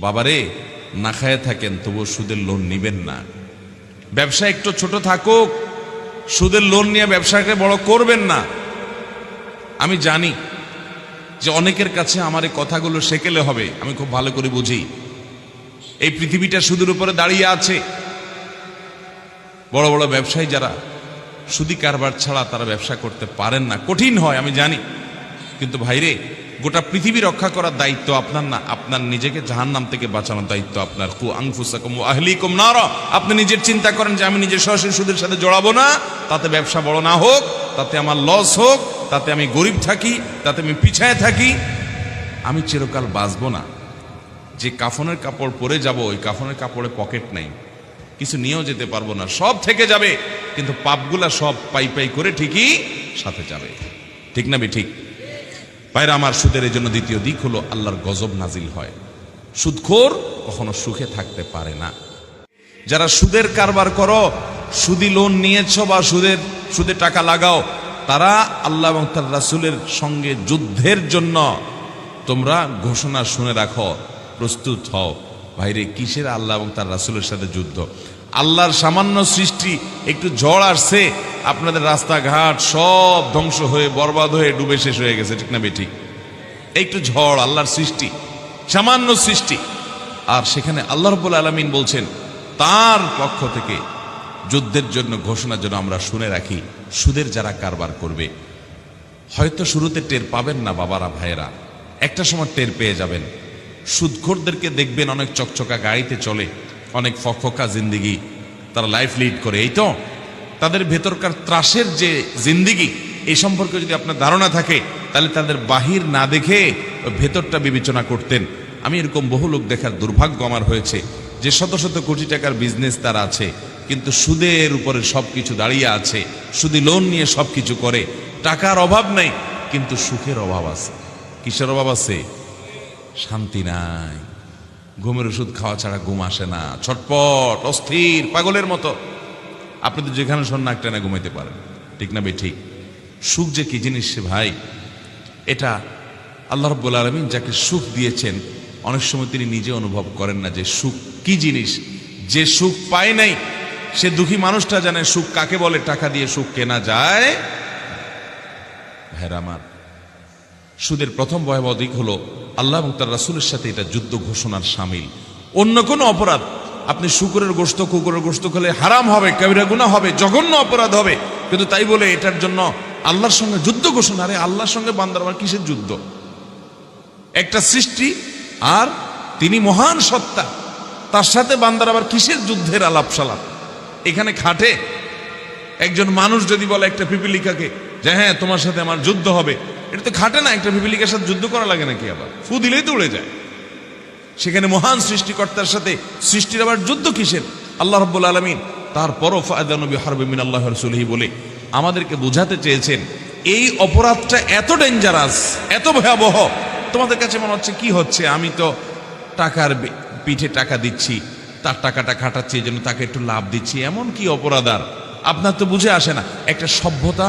বাবারে, না খায় থাকেন, তবুও সুদের লোন নিবেন না। ব্যবসা একটু ছোট থাকুক, সুদের লোন নিয়ে ব্যবসাকে বড় করবেন না। আমি জানি যে অনেকের কাছে আমার এই কথাগুলো সেকেলে হবে, আমি খুব ভালো করে বুঝি। এই পৃথিবীটা সুদের উপরে দাঁড়িয়ে আছে। বড় বড় ব্যবসায়ী যারা সুদি কারবার ছাড়া তারা ব্যবসা করতে পারেন না, কঠিন হয়, আমি জানি। কিন্তু ভাইরে গোটা পৃথিবী রক্ষা করার দায়িত্ব আপনার না, আপনার নিজেকে জাহান্নাম থেকে বাঁচানোর দায়িত্ব আপনার। কু আংফুসাকুম আহলিকুম নার। আপনি নিজের চিন্তা করেন যে আমি নিজের সরাসরি সুদের সাথে জড়াবো না, তাতে ব্যবসা বড় না হোক, তাতে আমার লস হোক, তাতে আমি গরিব থাকি, তাতে আমি পিছায় থাকি। আমি চিরকাল বাঁচবো না। যে কাফনের কাপড় পরে যাব, ওই কাফনের কাপড়ে পকেট নাই। কিছু নিয়েও যেতে পারব না। সব থেকে যাবে, কিন্তু পাপগুলা সব পাই পাই করে ঠিকই সাথে যাবে। ঠিক না বে ঠিক? পায়রা আমার সুদের এই জন্য দ্বিতীয় দিক হলো আল্লাহর গজব নাজিল হয়। সুদখোর কখনো সুখে থাকতে পারে না। যারা সুদের কারবার করো, সুদি লোন নিয়েছ বা সুদের, সুদে টাকা লাগাও, তারা আল্লাহ এবং তার রাসুলের সঙ্গে যুদ্ধের জন্য তোমরা ঘোষণা শুনে রাখো, প্রস্তুত হও। ভাইরে, কিসের আল্লাহ এবং তার রাসুলের সাথে যুদ্ধ? আল্লাহর সামান্য সৃষ্টি, একটু ঝড় আসছে আপনাদের রাস্তাঘাট সব ধ্বংস হয়ে, বরবাদ হয়ে, ডুবে শেষ হয়ে গেছে, ঠিক না বেঠিক একটু ঝড়, আল্লাহর সৃষ্টি, সামান্য সৃষ্টি। আর সেখানে আল্লাহ রব্বুল আলমিন বলছেন, তার পক্ষ থেকে যুদ্ধের জন্য ঘোষণার জন্য আমরা শুনে রাখি, সুদের যারা কারবার করবে। হয়তো শুরুতে টের পাবেন না বাবারা, ভাইয়েরা। একটা সময় টের পেয়ে যাবেন। সুদখোরদেরকে দেখবেন অনেক চকচকা গাড়িতে চলে, অনেক ফকফকা জিন্দিগি, তারা লাইফ লিড করে, এই তো? তাদের ভেতরকার ত্রাসের যে জিন্দিগি, এই সম্পর্কে যদি আপনার ধারণা থাকে, তাহলে তাদের বাহির না দেখে ভেতরটা বিবেচনা করতেন। আমি এরকম বহু লোক দেখার দুর্ভাগ্য আমার হয়েছে যে শত শত কোটি টাকার বিজনেস তার আছে, কিন্তু সুদের উপরে সব কিছু দাঁড়িয়ে আছে, সুদি লোন নিয়ে সব কিছু করে। টাকার অভাব নেই, কিন্তু সুখের অভাব আছে। কিসের অভাব আছে? শান্তি নাই। ঘুমের ওষুধ খাওয়া ছাড়া ঘুম আসে না। ছটপট, অস্থির, পাগলের মতো। আপনি তো যেখানে শোন নাক টেনে ঘুমাইতে পারেন। ঠিক না বে ঠিক। সুখ যে কি জিনিস সে ভাই? এটা আল্লাহ রব্বুল আলমিন যাকে সুখ দিয়েছেন, অনেক সময় তিনি নিজে অনুভব করেন না যে সুখ কি জিনিস। যে সুখ পায় নাই, সে দুঃখী মানুষটা জানে সুখ কাকে বলে, টাকা দিয়ে সুখ কেনা যায়? আমার, সুদের প্রথম ভয়াবহ দিক হলো আল্লাহ এবং তার রাসুলের সাথে এটা যুদ্ধ ঘোষণার সামিল। অন্য কোনো অপরাধ আপনি শুকুরের গোস্ত কুকুরের গোস্ত খেলে হারাম হবে, কবিরা গুণা হবে, জঘন্য অপরাধ হবে। কিন্তু তাই বলে এটার জন্য আল্লাহর সঙ্গে যুদ্ধ ঘোষণা, আরে আল্লাহর সঙ্গে বান্দার আবার কিসের যুদ্ধ? একটা সৃষ্টি আর তিনি মহান সত্তা, তার সাথে বান্দার আবার কিসের যুদ্ধের আলাপ সালাপ এখানে খাটে একজন মানুষ যদি বলে একটা পিপিলিকাকে যে হ্যাঁ তোমার সাথে আমার যুদ্ধ হবে, এটা তো খাটে না, একটা পিপিলিকার সাথে যুদ্ধ করা লাগে নাকি আবার? ফু দিলেই তো উড়ে যায়। সেখানে মহান সৃষ্টিকর্তার সাথে সৃষ্টির আবার যুদ্ধ কিসের? আল্লাহ রব্বুল আলমিন তারপরও ফায়দানবী হারবে মিন আল্লাহ রসুলহি বলে আমাদেরকে বোঝাতে চেয়েছেন, এই অপরাধটা এত ডেঞ্জারাস এত ভয়াবহ, তোমাদের কাছে মনে হচ্ছে কি হচ্ছে? আমি তো টাকার পিঠে টাকা দিচ্ছি, তার টাকাটা খাটাচ্ছি, এই জন্য তাকে একটু লাভ দিচ্ছি, এমন কি অপরাধ আর? আপনার তো বুঝে আসে না, একটা সভ্যতা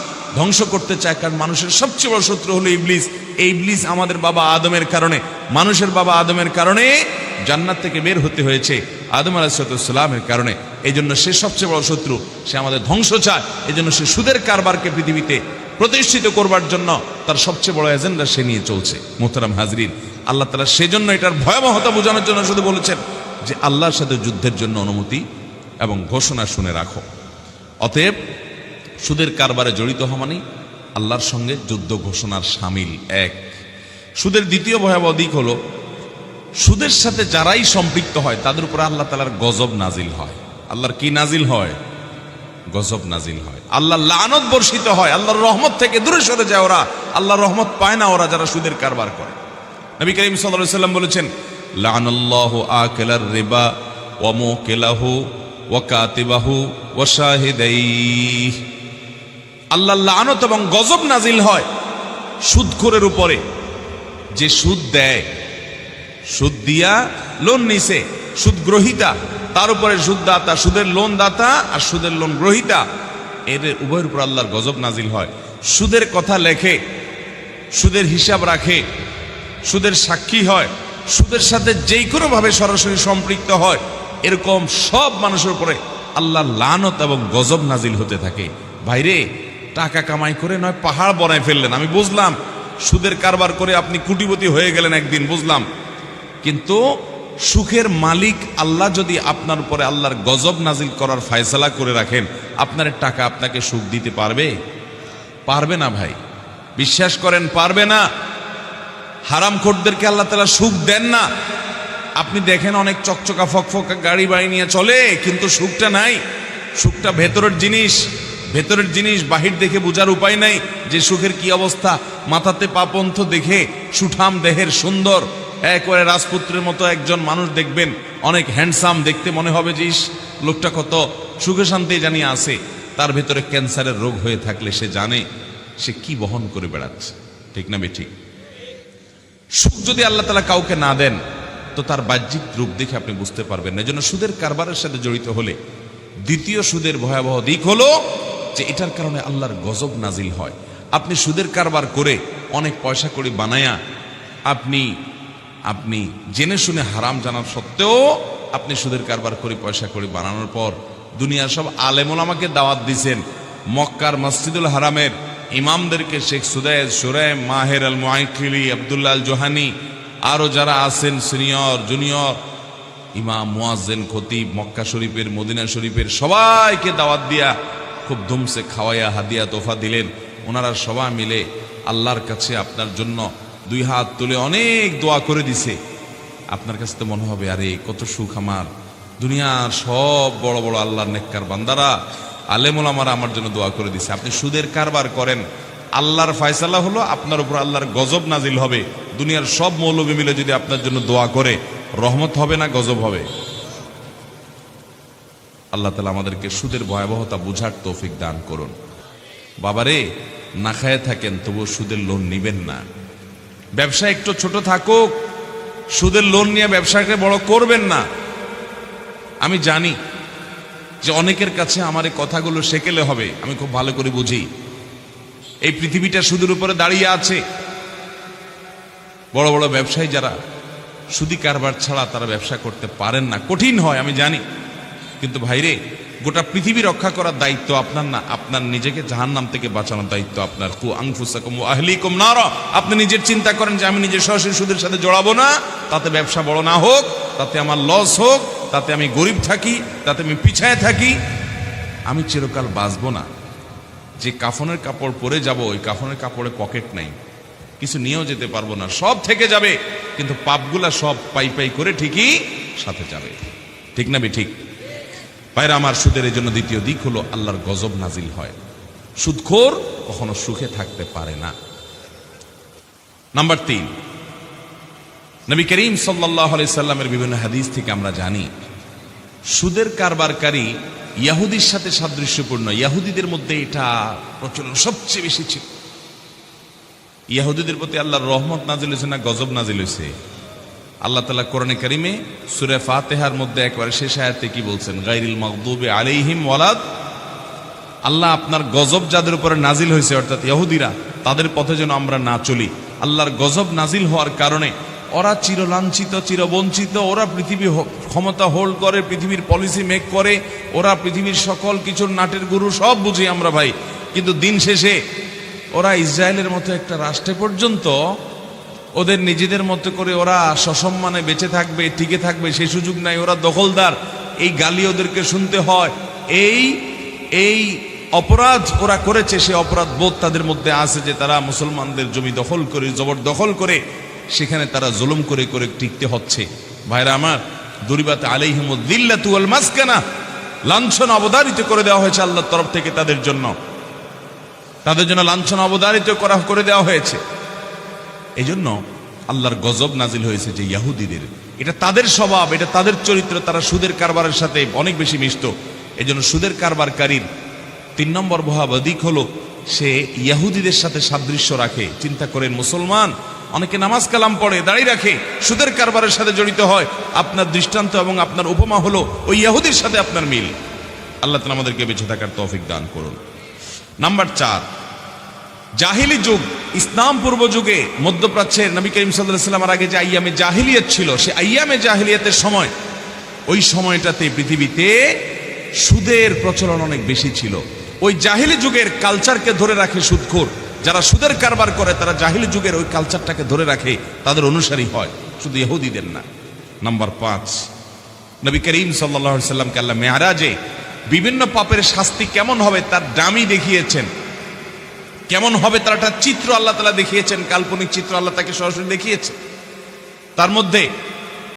ধ্বংস করতে চায়, কারণ মানুষের সবচেয়ে বড় শত্রু হলো ইবলিস। এই ইবলিস আমাদের বাবা আদমের কারণে, মানুষের বাবা আদমের কারণে জান্নাত থেকে বের হতে হয়েছে আদম আলাহিসাল্লামের কারণে। এই জন্য সে সবচেয়ে বড় শত্রু, সে আমাদের ধ্বংস চায়। এই জন্য সে সুদের কারবারকে পৃথিবীতে প্রতিষ্ঠিত করবার জন্য তার সবচেয়ে বড় এজেন্ডা সে নিয়ে চলছে, মোহতারাম হাজরিন। আল্লাহ তালা সেজন্য এটার ভয়াবহতা বোঝানোর জন্য শুধু বলেছেন যে, আল্লাহর সাথে যুদ্ধের জন্য অনুমতি এবং ঘোষণা শুনে রাখো। অতএব সুদের কারবারে জড়িত হওয়া মানে আল্লাহর সঙ্গে যুদ্ধ ঘোষণার সামিল এক। সুদের দ্বিতীয় ভয়াবহ দিক হলো, সুদের সাথে যারাই সম্পৃক্ত হয়, তাদের উপর আল্লাহ তালার গজব নাজিল হয়। আল্লাহর কি নাজিল হয়? গজব নাজিল হয়। আল্লাহ লানত বর্ষিত হয়, আল্লাহর রহমত থেকে দূরে সরে যায় ওরা। আল্লাহর রহমত পায় না ওরা যারা সুদের কারবার করে। নবী করিম সাল্লাম বলেছেন, লানাল্লাহু আকিলার রিবা ওয়া মুকিলাহু ওয়া কাতিবাহু ওয়া শাহিদাইহি। আল্লাহ লানত এবং গজব নাজিল হয় সুদখোরের উপরে। যে সুদ দেয়, সুদ দিয়া লোন নিছে, সুদ গ্রহিতা, তার উপরে সুদদাতা সুদের লোন দাতা আর সুদের লোন গ্রহিতা, এর উভয়ের উপর আল্লাহর গজব নাজিল হয়। সুদের কথা লেখে, সুদের হিসাব রাখে, সুদের সাক্ষী হয়, সুদের সাথে যেই কোনোভাবে সরাসরি সম্পৃক্ত হয়, এরকম সব মানুষের উপরে আল্লাহ লানত এবং গজব নাজিল হতে থাকে। ভাইরে টাকা কামাই করে নয়, পাহাড় বনায় ফেললেন। আমি বুঝলাম, সুদের কারবার করে আপনি কুটিপতি হয়ে গেলেন একদিন, বুঝলাম। কিন্তু সুখের মালিক আল্লাহ যদি আপনার উপরে আল্লাহর গজব নাজিল করার ফায়সালা করে রাখেন, আপনার টাকা আপনাকে সুখ দিতে পারবে? পারবে না ভাই। বিশ্বাস করেন, পারবে না। হারাম খোরদেরকে আল্লাহ তালা সুখ দেন না। আপনি দেখেন অনেক চকচকা ফকফকা গাড়ি বাড়ি নিয়ে চলে, কিন্তু সুখটা নাই। সুখটা ভেতরের জিনিস। ভেতরের জিনিস বাহির দেখে বোঝার উপায় নাই যে সুখের কি অবস্থা। মাথাতে পাপন্থ দেখে সুঠাম দেহের সুন্দর। একবারে রাজপুত্রের মতো একজন মানুষ দেখবেন, অনেক হ্যান্ডসাম দেখতে মনে হবে যে লোকটা কত সুখে শান্তি জানিয়ে আছে। তার ভেতরে ক্যান্সারের রোগ হয়ে থাকলে সে জানে সে কি বহন করে বেড়াচ্ছে। ঠিক না বে ঠিক সুখ যদি আল্লাহ তালা কাউকে না দেন, তো তার বাহ্যিক রূপ দেখে আপনি বুঝতে পারবেন না। এজন্য সুদের কারবারের সাথে জড়িত হলে দ্বিতীয় সুদের ভয়াবহ দিক হলো যে এটার কারণে আল্লাহর গজব নাজিল হয়। আপনি সুদের কারবার করে অনেক পয়সা করে বানায়া আপনি আপনি জেনে শুনে হারাম জানার সত্ত্বেও আপনি সুদের কারবার করে পয়সা করে বানানোর পর দুনিয়ার সব আলেমুল আমাকে দাওয়াত দিছেন। মক্কার মসজিদুল হারামের ইমামদেরকে Sheikh Sudais Shuraim Maher Al Muaiqly Abdullah Al Juhani আরও যারা আছেন, সিনিয়র, জুনিয়র, ইমাম, মুয়াজ্জেন, খতিব, মক্কা শরীফের, মদিনা শরীফের সবাইকে দাওয়াত দিয়া খুব ধুমসে খাওয়াইয়া হাদিয়া তোফা দিলেন। ওনারা সবাই মিলে আল্লাহর কাছে আপনার জন্য দুই হাত তুলে অনেক দোয়া করে দিছে। আপনার কাছে তো মনে হবে, আরে, কত সুখ আমার। দুনিয়ার সব বড় বড় আল্লাহর নেককার বান্দারা, আলেমুল আমার আমার জন্য দোয়া করে দিছে। আপনি সুদের কারবার করেন। আল্লাহর ফয়সালা হলো আপনার উপর আল্লাহর গজব নাজিল হবে। দুনিয়ার সব মৌলবী মিলে যদি আপনার জন্য দোয়া করে, রহমত হবে না গজব হবে? আল্লাহ তালা আমাদেরকে সুদের ভয়াবহতা বুঝার তৌফিক দান করুন। বাবারে, না খায় থাকেন, তবুও সুদের লোন নিবেন না। ব্যবসা একটু ছোট থাকুক, সুদের লোন নিয়ে ব্যবসাকে বড় করবেন না। আমি জানি যে অনেকের কাছে আমার এই কথাগুলো সেকেলে হবে, আমি খুব ভালো করে বুঝি। এই পৃথিবীটা সুদের উপরে দাঁড়িয়ে আছে। বড় বড় ব্যবসায়ী যারা সুদি কারবার ছাড়া তারা ব্যবসা করতে পারেন না, কঠিন হয়, আমি জানি। কিন্তু ভাইরে, গোটা পৃথিবী রক্ষা করার দায়িত্ব আপনার না। আপনার নিজেকে জাহান্নাম থেকে বাঁচানোর দায়িত্ব আপনার। কু আংফুসাকুম আহলিকুম নার। আপনি নিজের চিন্তা করেন যে আমি নিজের সরাসরি সুদের সাথে জড়াবো না। তাতে ব্যবসা বড় না হোক, তাতে আমার লস হোক, তাতে আমি গরিব থাকি, তাতে আমি পিছায় থাকি। আমি চিরকাল বাঁচবো না। যে কাফনের কাপড় পরে যাব, ওই কাফনের কাপড়ে পকেট নাই। কিছু নিয়েও যেতে পারব না। সব থেকে যাবে, কিন্তু পাপগুলা সব পাই পাই করে ঠিকই সাথে যাবে। ঠিক না বে ঠিক? পায়রা আমার সুদের এই জন্য দ্বিতীয় দিক হলো আল্লাহর গজব নাজিল হয়। সুদখোর কখনো সুখে থাকতে পারে না। নাম্বার তিন, নবী করিম সাল্লাহ সাল্লামের বিভিন্ন হাদিস থেকে আমরা জানি, সুদের কারবারকারী ইয়াহুদির সাথে সাদৃশ্যপূর্ণ। ইয়াহুদিদের মধ্যে এটা প্রচলন সবচেয়ে বেশি ছিল। ইয়াহুদিদের প্রতি আল্লাহর রহমত নাজিল হয়েছে না গজব নাজিল হয়েছে? আল্লাহ তালা কোরআনে করিমে সুরে ফাতেহার মধ্যে একবারে শেষ আয়াতে কি বলছেন? গাইরিল মকদুবে আলিহিম ওয়ালাদ। আল্লাহ আপনার গজব যাদের উপরে নাজিল হয়েছে, অর্থাৎ ইহুদিরা তাদের পথে যেন আমরা না চলি। আল্লাহর গজব নাজিল হওয়ার কারণে ওরা চিরলাঞ্ছিত, চিরবঞ্চিত, ওরা পৃথিবী ক্ষমতা হোল্ড করে, পৃথিবীর পলিসি মেক করে, ওরা পৃথিবীর সকল কিছুর নাটের গুরু, সব বুঝি আমরা ভাই। কিন্তু দিন শেষে ওরা ইসরায়েলের মতো একটা রাষ্ট্রে পর্যন্ত ওদের নিজেদের মতো করে ওরা সসম্মানে বেঁচে থাকবে, টিকে থাকবে সেই সুযোগ নাই, ওরা দখলদার। এই গালি ওদেরকে শুনতে হয়। এই এই অপরাধ ওরা করেছে, সে অপরাধ বোধ তাদের মধ্যে আছে যে তারা মুসলমানদের জমি দখল করে জবরদখল করে, সেখানে তারা জুলুম করে করে টিকতে হচ্ছে। ভাইরা আমার, দুরিবাতে আলাইহিমুদ্দিল্লা তুয়াল মাসকানা, লাঞ্ছনা অবধারিত করে দেওয়া হয়েছে আল্লাহর তরফ থেকে তাদের জন্য। তাদের জন্য লাঞ্ছনা অবধারিত করা, করে দেওয়া হয়েছে। এই জন্য আল্লাহর গজব নাজিল হয়েছে যে ইয়াহুদিদের। এটা তাদের স্বভাব, এটা তাদের চরিত্র, তারা সুদের কারবারের সাথে অনেক বেশি মিশত এই জন্য সুদের কারবারকারীর তিন নম্বর ভয়াবহ দিক হলো, সে ইয়াহুদিদের সাথে সাদৃশ্য রাখে, চিন্তা করেন মুসলমান, অনেকে নামাজ কালাম পড়ে, দাঁড়িয়ে রাখে, সুদের কারবারের সাথে জড়িত হয়। আপনার দৃষ্টান্ত এবং আপনার উপমা হলো ওই ইয়াহুদির সাথে আপনার মিল। আল্লাহ তালা আমাদেরকে বেঁচে থাকার তৌফিক দান করুন। নাম্বার চার, জাহিলি যুগ। ইসলাম পূর্ব যুগে মধ্যপ্রাচ্যের নবী করিম সাল্লাহ সাল্লামের আগে যে আইয়ামে জাহিলিয়ত ছিল সে আইয়ামে জাহিলিয়তের সময়, ওই সময়টাতে পৃথিবীতে সুদের প্রচলন অনেক বেশি ছিল। ওই জাহিলি যুগের কালচারকে ধরে রাখে সুদখোর। যারা সুদের কারবার করে, তারা জাহিলি যুগের ওই কালচারটাকে ধরে রাখে, তাদের অনুসারী হয়। শুধু ইহুদিদের না। নাম্বার পাঁচ, নবী করিম সাল্লাহ সাল্লামকে আল্লাহ মেয়ারাজে বিভিন্ন পাপের শাস্তি কেমন হবে তার দামি দেখিয়েছেন। কেমন হবে তার একটা চিত্র আল্লাহ তালা দেখিয়েছেন, কাল্পনিক চিত্র আল্লাহ তাকে সরাসরি দেখিয়েছে তার মধ্যে